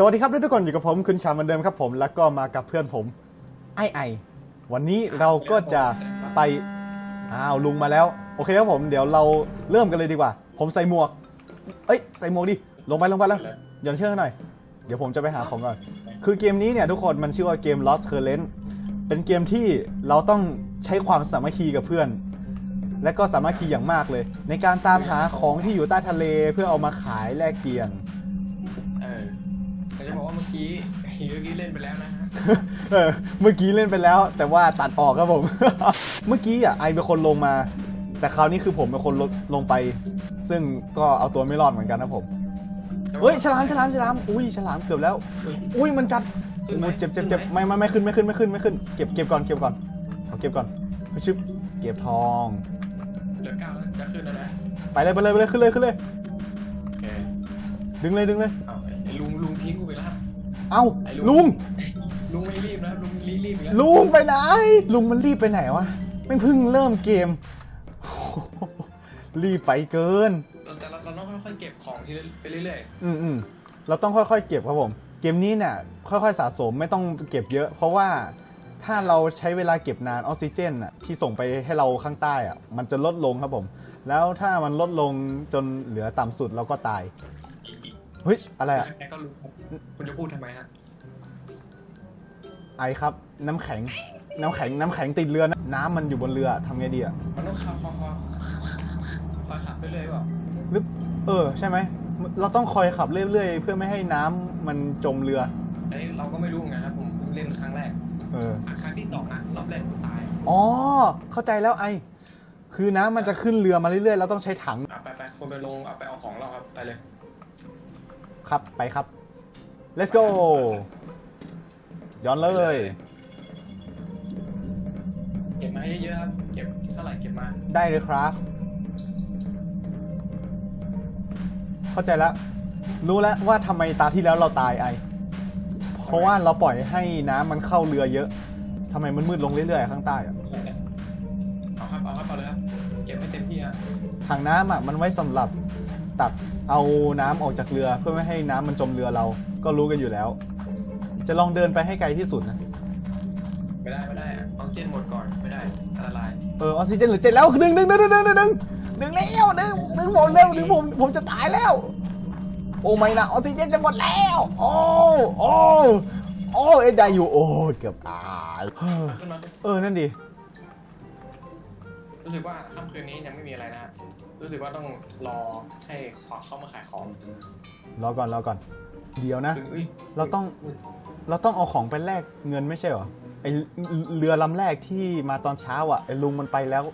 สวัสดีครับทุกคนอยู่กับผมคุณชาเหมือนเดิมครับผมแล้วก็มากับเพื่อนผมไอไอ วันนี้เราก็จะไปอ้าวลุงมาแล้ว โอเคครับผมเดี๋ยวเราเริ่มกันเลยดีกว่า ผมใส่หมวก เอ้ยใส่หมวกดิลงไปลงไปแล้วหย่อนเชือกหน่อย เดี๋ยวผมจะไปหาของก่อน คือเกมนี้เนี่ยทุกคนมันชื่อว่าเกม Lost Current เป็นเกมที่เราต้องใช้ความสามัคคีกับเพื่อน และก็สามัคคีอย่างมากเลย ในการตามหาของที่อยู่ใต้ทะเลเพื่อเอามาขายแลกเปลี่ยน แต่จะบอกว่าเมื่อกี้เมื่อกี้เล่นไปแล้วนะฮะเออเมื่อกี้เล่นไปแล้ว แต่ว่าตัดออกครับผม เมื่อกี้อะไอเป็นคนลงมา แต่คราวนี้คือผมเป็นคนลงลงไป ซึ่งก็เอาตัวไม่รอดเหมือนกันนะผมเฮ้ยฉลามฉลามฉลามอุ้ยฉลามเกือบแล้ว อุ้ยมันกัดขึ้นไหมโอ้ยเจ็บเจ็บเจ็บขึ้นไหม ไม่ไม่ไม่ขึ้นไม่ขึ้นไม่ขึ้นไม่ขึ้นเก็บเก็บก่อนเก็บก่อนเอาเก็บก่อนไปชึบเก็บทอง เหลือเก้าแล้วจะขึ้นแล้วนะไปเลยไปเลยไปเลยขึ้นเลยขึ้นเลย โอเคดึงเลยดึงเลย เอ้าไอ้ลุลุงงลุงไม่รีบนะลุงรีบรีบอีกแล้วลุงไปไหน ลุงมันรีบไปไหนวะไม่งเพิ่งเริ่มเกม รีบไปเกิน แต่เราเราต้องค่อยๆเก็บของทีละไปเรื่อยอืมอืมเราต้องค่อยๆเก็บครับผม เกมนี้เนี่ยค่อยๆสะสมไม่ต้องเก็บเยอะ เพราะว่าถ้าเราใช้เวลาเก็บนานออกซิเจนอะที่ส่งไปให้เราข้างใต้อะมันจะลดลงครับผม แล้วถ้ามันลดลงจนเหลือต่ำสุดเราก็ตายๆเฮ้ย อะไรอะแกก็รู้ครับคุณจะพูดทำไมฮะไอครับ น้ำแข็ง น้ำแข็ง น้ำแข็งติดเรือนะน้ำมันอยู่บนเรือทำไงดีอะมันต้องขับคอคอคอยขับไปเรื่อยๆเปล่าหรือเออ ใช่ไหม เราต้องคอยขับเรื่อยๆ เพื่อไม่ให้น้ำมันจมเรืออันนี้เราก็ไม่รู้เหมือนกันครับผมเพิ่งเล่นครั้งแรก เอออะครั้งที่สองนะรอบแรกผมตาย อ๋อ เข้าใจแล้วไอคือน้ำมันจะขึ้นเรือมาเรื่อยๆ เราต้องใช้ถังอะไปไปคนไปลงเอาไปเอาของเราครับ ไปเลย ครับไปครับ let's go ย้อนเลย เก็บมาให้เยอะๆครับ เก็บเท่าไหร่เก็บมา ได้เลยครับ เข้าใจแล้ว รู้แล้วว่าทำไมตาที่แล้วเราตายไอ เพราะว่าเราปล่อยให้น้ำมันเข้าเรือเยอะทำไมมันมืดลงเรื่อยๆ ข้างใต้อะเอาครับเอาครับเอาเลยครับ เก็บให้เต็มที่ฮะถังน้ำอะมันไว้สำหรับ ตักเอาน้ำออกจากเรือเพื่อไม่ให้น้ำมันจมเรือเรา ก็รู้กันอยู่แล้ว จะลองเดินไปให้ไกลที่สุดนะ ไม่ได้ไม่ได้อะออกซิเจนหมดก่อนไม่ได้อันตรายเออออกซิเจนเหลือเจ็ดแล้วดึงดึงดึงดึงดึงดึงดึงดึงแล้วดึงดึงผมเร็วดึงผมผมจะตายแล้ว โอ้ไม่นะออกซิเจนจะหมดแล้ว โอ้โอ้โอ้เอ็ดได้อยู่โอ้เกือบตายเฮ้อขึ้นมาเออนั่นดิรู้สึกว่าค่ำคืนนี้ยังไม่มีอะไรนะฮะ รู้สึกว่าต้องรอให้เข้ามาขายของรอก่อนรอก่อน เดี๋ยวนะคืออุ้ยเราต้อง เราต้องเอาของไปแลกเงินไม่ใช่เหรอไอเรือลำแรกที่มาตอนเช้าอะไอลุงมันไปแล้ว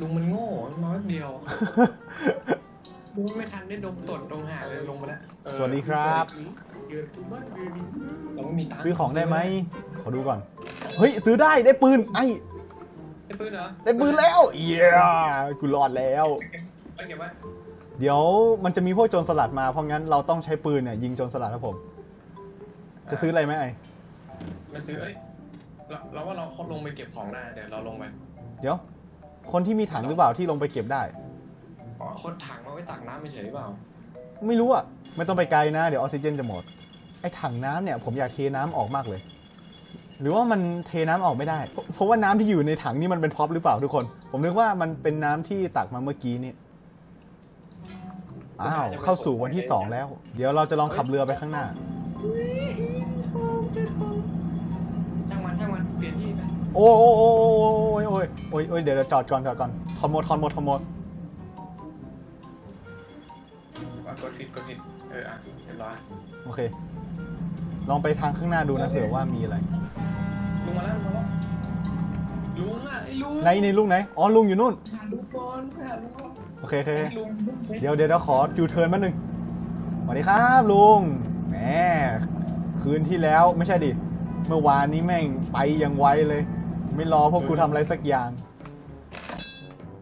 ลุงมันโง่น้อยเดียวลุงไม่ทันได้ดมตดดมหาเลยลงมาแล้วเออสวัสดีครับ เราไม่มีตังค์ซื้อของได้ไหมขอดูก่อน เฮ้ย ซื้อได้ได้ปืน ไอ ได้ปืนเหรอได้ปืนแล้วเย้กูรอดแล้ว ไปเก็บไว้เดี๋ยวมันจะมีพวกโจรสลัดมา เพราะงั้นเราต้องใช้ปืนเนี่ยยิงโจรสลัดครับผม จะซื้ออะไรไหมไอมาซื้อเอ้ยเราเราว่าเราลงไปเก็บของได้เดี๋ยวเราลงไปเดี๋ยว คนที่มีถังหรือเปล่าที่ลงไปเก็บได้ อ๋อคนถังมาไว้ตักน้ำไม่เฉยเปล่า ไม่รู้อะ ไม่ต้องไปไกลนะ เดี๋ยวออกซิเจนจะหมด ไอ้ถังน้ำเนี่ยผมอยากเทน้ำออกมากเลย หรือว่ามันเทน้ำออกไม่ได้ เพราะว่าน้ำที่อยู่ในถังนี่มันเป็นพ็อปหรือเปล่าทุกคน ผมนึกว่ามันเป็นน้ำที่ตักมาเมื่อกี้นี่อ้าวเข้าสู่วันที่สองแล้ว เดี๋ยวเราจะลองขับเรือไปข้างหน้าช่างมันช่างมันเปลี่ยนที่ไปโอ้โอ้โอ้โอ้ยโอ้ยโอ้ยโอ้ยเดี๋ยวจอดก่อนจอดก่อนทอนโมดทอนโมดทอนโมดกดผิดกดผิดเอออะเรียบร้อยโอเค ลองไปทางข้างหน้าดูนะเผื่อว่ามีอะไร ลุงมาแล้วลุงมาแล้วลุงอะไอ้ลุงไหนในลุงไหน อ๋อลุงอยู่นู่น หาลุงก่อนไปหาลุงก่อนโอเคโอเคโอเค ไอ้ลุงเดี๋ยวเดี๋ยวเดี๋ยวขอจูเทิร์นมาหนึ่งสวัสดีครับลุง แหม คืนที่แล้วไม่ใช่ดิ เมื่อวานนี้แม่งไปยังไวเลย ไม่รอพวกกูทำอะไรสักอย่าง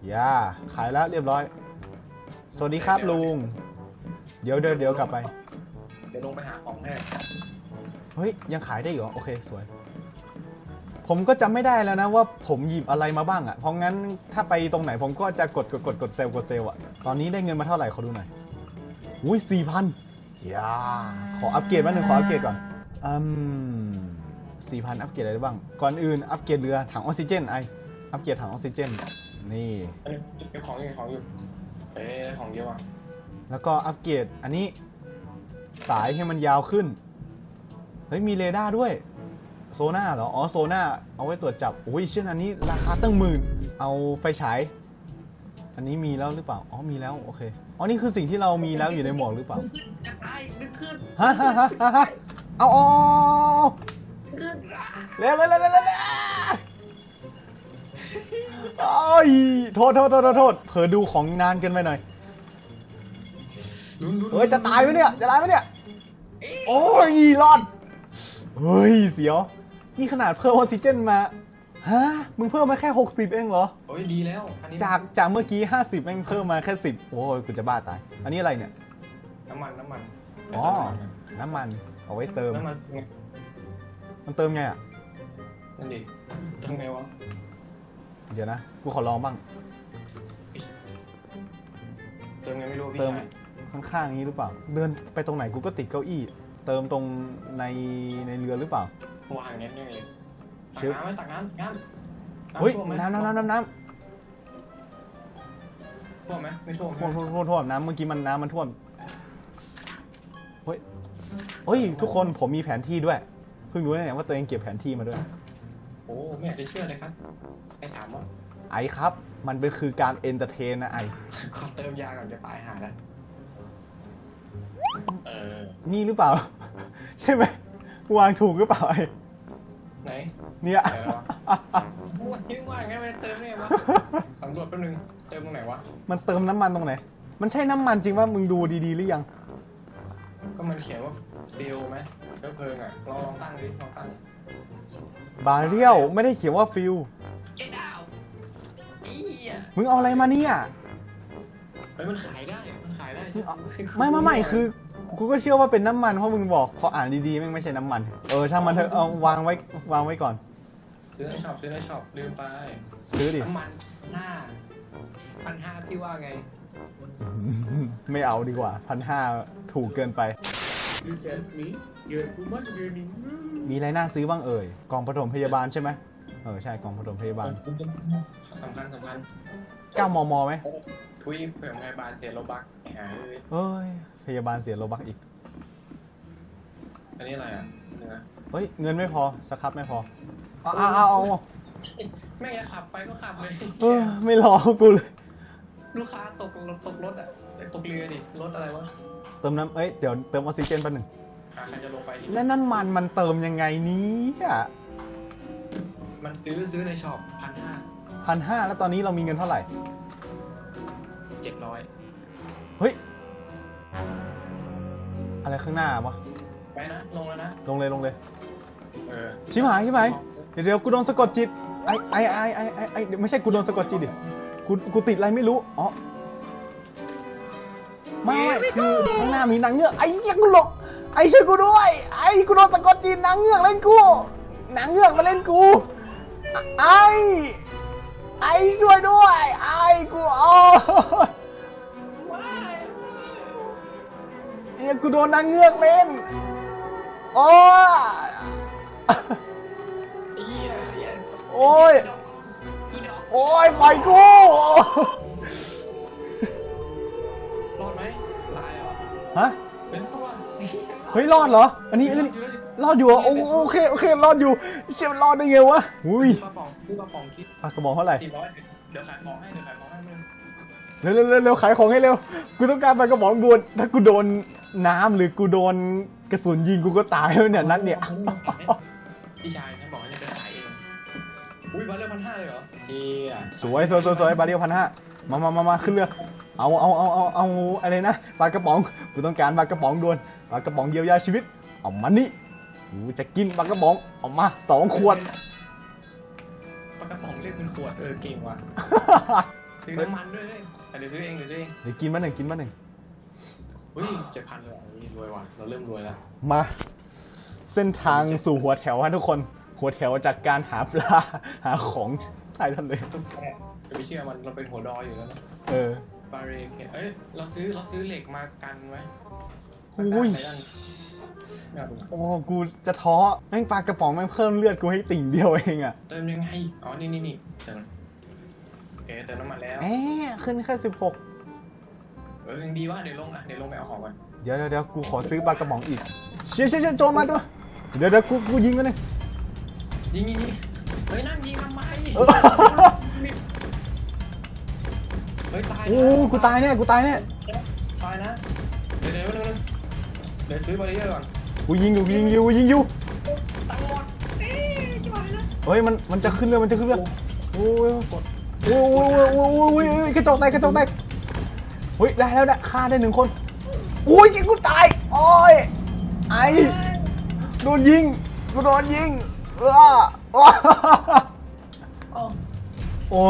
อย่า ขายแล้วเรียบร้อย สวัสดีครับลุง เดี๋ยวเดี๋ยวเดี๋ยวกลับไป เดี๋ยวลงไปหาของให้เฮ้ย ยังขายได้อยู่เหรอ โอเค สวย ผมก็จำไม่ได้แล้วนะว่าผมหยิบอะไรมาบ้างอะ่ะ เพราะงั้นถ้าไปตรงไหนผมก็จะกดกดกดกดเซลล์กดเซลล์อะ ตอนนี้ได้เงินมาเท่าไหร่ขอดูหน่อย อุ้ยสี่พันอย่าขออัปเกรดมาหนึ่งขออัปเกรดก่อน อืมสี่พันอัปเกรดอะไรได้บ้าง ก่อนอื่นอัปเกรดเรือถังออกซิเจนไอ อัปเกรดถังออกซิเจน นี่อันนี้เก็บของอยู่เก็บของอยู่เอ๊ะได้ของเยอะว่ะแล้วก็อัปเกรดอันนี้ สายให้มันยาวขึ้น เฮ้ยมีเรดาร์ด้วย โซน่าเหรอ อ๋อ โซน่า เอาไว้ตรวจจับโอ้ยเช่นอันนี้ราคาตั้งหมื่น เอาไฟฉาย อันนี้มีแล้วหรือเปล่า อ๋อ มีแล้ว โอเค อ๋อ นี่คือสิ่งที่เรามีแล้วอยู่ในหมวกหรือเปล่านึกขึ้นจะตายนึกขึ้นฮะฮะฮะฮะฮะเอาเอาเอาเอานึกขึ้นเร็วเร็วเร็วเร็วเร็วเร็วโอ้ยโทษโทษโทษโทษโทษเผลอดูของนานเกินไปหน่อย ลุ้นลุ้นเฮ้ย จะตายไหมเนี่ย จะตายไหมเนี่ย โอ้ยรอด เฮ้ย เสียว นี่ขนาดเพิ่มออกซิเจนมา ฮะ มึงเพิ่มมาแค่ 60 เองเหรอ โอ้ยดีแล้วอันนี้จากจากเมื่อกี้ 50แม่งเพิ่มมาแค่ 10 โอ้ยกูจะบ้าตาย อันนี้อะไรเนี่ย น้ำมันน้ำมันอ๋อน้ำมัน เอาไว้เติม น้ำมันไงมันเติมไงอะ นั่นดิทำไงวะเดี๋ยวนะ กูขอลองบ้าง เติมไงไม่รู้พี่เติม ชายข้างๆนี้หรือเปล่า เดินไปตรงไหนกูก็ติดเก้าอี้ เติมตรงในในเรือหรือเปล่า วางอย่างนี้นี่เลยตัชึกบน้ำไหมตักน้ำตักน้ำเฮ้ยท่วมไหมน้ำน้ำน้ำน้ำน้ำท่วมไหมไม่ท่วมท่วมท่วมท่วมท่วมน้ำเมื่อกี้มันน้ำมันท่วมเฮ้ยเฮ้ยทุกคนผมมีแผนที่ด้วย เพิ่งรู้เนี่ยว่าตัวเองเก็บแผนที่มาด้วย โอ้ไม่อยากจะเชื่อเลยครับไอ้ถามว่าไอครับ มันเป็นคือการเอนเตอร์เทนนะไอขอเติมยาก่อนจะตายหาแล้ว เออ นี่หรือเปล่า ใช่ไหมวางถูกหรือเปล่าไอไหน เนี่ยไหนแล้ววะว่ายิ่งว่างั้นไม่ได้เติมได้ไงวะสำรวจแป๊บนึง เติมตรงไหนวะ มันเติมน้ำมันตรงไหน มันใช่น้ำมันจริงว่ามึงดูดีๆหรือยัง ก็มันเขียนว่าฟิลไหมเชื้อเพลิงอะลองลองตั้งดิลองตั้งบาเรียวไม่ได้เขียนว่าฟิลเอ็ดาวอีอะมึงเอาอะไรมาเนี่ยเฮ้ยมันขายได้มันขายได้ไม่ไม่ไม่คือกูก็เชื่อว่าเป็นน้ำมันเพราะมึงบอกพออ่านดีๆแม่งไม่ใช่น้ำมันเออช่างมันเถอะเอาวางไว้วางไว้ก่อน ซื้อในช็อปซื้อในช็อปลืมไปซื้อดิน้ำมันห้าพันห้าพี่ว่าไง ไม่เอาดีกว่าพันห้าถูกเกินไป You help me, you're too much learning. มีอะไรน่าซื้อบ้างเอ่ยกองปฐมพยาบาลใช่ไหมเออใช่กองปฐมพยาบาลสำคัญสำคัญ9มมไหม ทุยเผื่อพยาบาลเสียโลบักไอ้หาเลยเอ้ย พยาบาลเสียโลบักอีก อันนี้อะไรอะเนื้อเฮ้ย เงินไม่พอสครับไม่พอเอาเอาเอาเอาแม่งจะขับไปก็ขับเลยเออไม่รอกูเลย ลูกค้าตกรถตกรถอะตกเรือดิรถอะไรวะเติมน้ำเอ้ย เดี๋ยวเติมออกซิเจนแป๊บหนึ่งอะใครจะลงไปดิแล้วน้ำมันมันเติมยังไงเนี้มันซื้อซื้อในช็อปพันห้าพันห้าแล้วตอนนี้เรามีเงินเท่าไหร่ เจ็ดร้อยเฮ้ย อะไรข้างหน้าวะไปนะ ลงแล้วนะ ลงเลยลงเลย เออชิบหายชิบหายเดี๋ยวเดี๋ยวกูโดนสะกดจิต ไอไอไอไอไอไอเดี๋ยวไม่ใช่กูโดนสะกดจิตดิ กูกูติดอะไรไม่รู้ อ๋อ ไม่ไม่คือข้างหน้ามีนางเงือกไอ้เหี้ยังกูหลงไอ้ช่วยกูด้วย ไอ้กูโดนสะกดจิตนางเงือกเล่นกูนางเงือกมาเล่นกู ไอ้ ไอ้ช่วยด้วยไอ้กูอ๋อเอ้ยกูโดนนางเงือกเล่นโอ้ยไอ้เหี้ยไอ้เหี้ยโอ้ยอีดอกโอ้ยปล่อยกูรอดไหมตายเหรอฮะเป็นตัวเฮ้ยรอดเหรอ อันนี้อันนี้ รอดอยู่เหรอโอโอเคโอเครอดอยู่เชื่อมันรอดได้ไงวะอุ้ยปลาป๋องซื้อปลาป๋องคิดปากกระบอกเท่าไหร่สี่ร้อยเดี๋ยวขายของให้เดี๋ยวขายของให้มึงเร็วเร็วเร็วเร็วขายของให้เร็วกูต้องการปากกระบอกบวนถ้ากูโดนน้ำหรือกูโดนกระสุนยิงกูก็ตายแล้วเนี่ยนัดเนี่ยพี่ชายฉันบอกว่าจะไปขายเองอุ้ยวันละพันห้าเลยเหรอเชี่ยสวยสวยสวยสวยบาเดียวพันห้ามามามามาขึ้นเรือเอาเอาเอาเอาเอาอะไรนะปลากระป๋องกูต้องการปลากระป๋องด่วนปลากระป๋องเยียวยาชีวิตเอามานี่กู จะกินปลากระป๋องเอามาสองขวดปลากระป๋องเรียกเป็นขวดเออเก่งว่ะซื้อน้ำมันด้วยเลยแต่เดี๋ยวซื้อเองเดี๋ยวซื้อเองเดี๋ยวกินมาหนึ่งกินมาหนึ่งอุ้ยเจ็ดพันเลยเหรอนี่รวยว่ะเราเริ่มรวยแล้วมา เส้นทางสู่หัวแถวฮะทุกคน หัวแถวจากการหาปลาหาของใต้ทะเลทุกแกจะไปเชื่อมันเราเป็นหัวดอยอยู่แล้วนะเออบาเรเคเอ้ยเราซื้อเราซื้อเหล็กมากันไว้อุ้ยไปด้านแบบ โอ้กูจะท้อแม่งปลากระป๋องแม่งเพิ่มเลือดกูให้ติ่งเดียวเองอะเติมยังไงอ๋อนี่นี่นี่เติมโอเคเติมน้ำมันแล้วแอะขึ้นแค่สิบหกเออยังดีว่าเดี๋ยวลงนะเดี๋ยวลงไปเอาของก่อนเดี๋ยวเดี๋ยวเดี๋ยวกูขอซื้อปลากระป๋องอีกเชี่ยเชี่ยเชี่ยโจรมาด้วยเดี๋ยวเดี๋ยวกูกูยิงกันเลยยิงยิงยิงเฮ้ยนั่งยิงทำไมเออเฮ้ยตายนะโอ้กูตายแน่กูตายแน่ตายนะเดี๋ยวเดี๋ยวเดี๋ยวเดี๋ยวซื้อบาริเออร์ก่อนกูยิงอยู่กูยิงอยู่กูยิงอยู่ตังค์หมดเอ๊ะจะมาเลยนะเฮ้ยมันมันจะขึ้นเลยมันจะขึ้นเลยโอ้ยโอ้ยโอ้ยโอ้ยโอ้ยโอ้ยโอ้ยกระจกแตกกระจกแตกเฮ้ยได้แล้วนะฆ่าได้หนึ่งคนโอ้ยกูตายโอ้ยไอโดนยิงกูโดนยิงเอออ้าเอ้าโอ้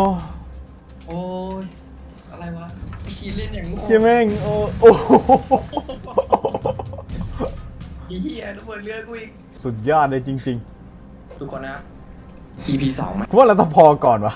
โอ้ยอะไรวะไอ้ชีเล่นอย่างโง่เชี่ยแม่งโอ้โอ้โหไอ้เหี้ยระเบิดเรือกูอีกสุดยอดเลยจริงทุกคนนะครับ EP สองไหมๆกูว่าเราต้องพอก่อนวะ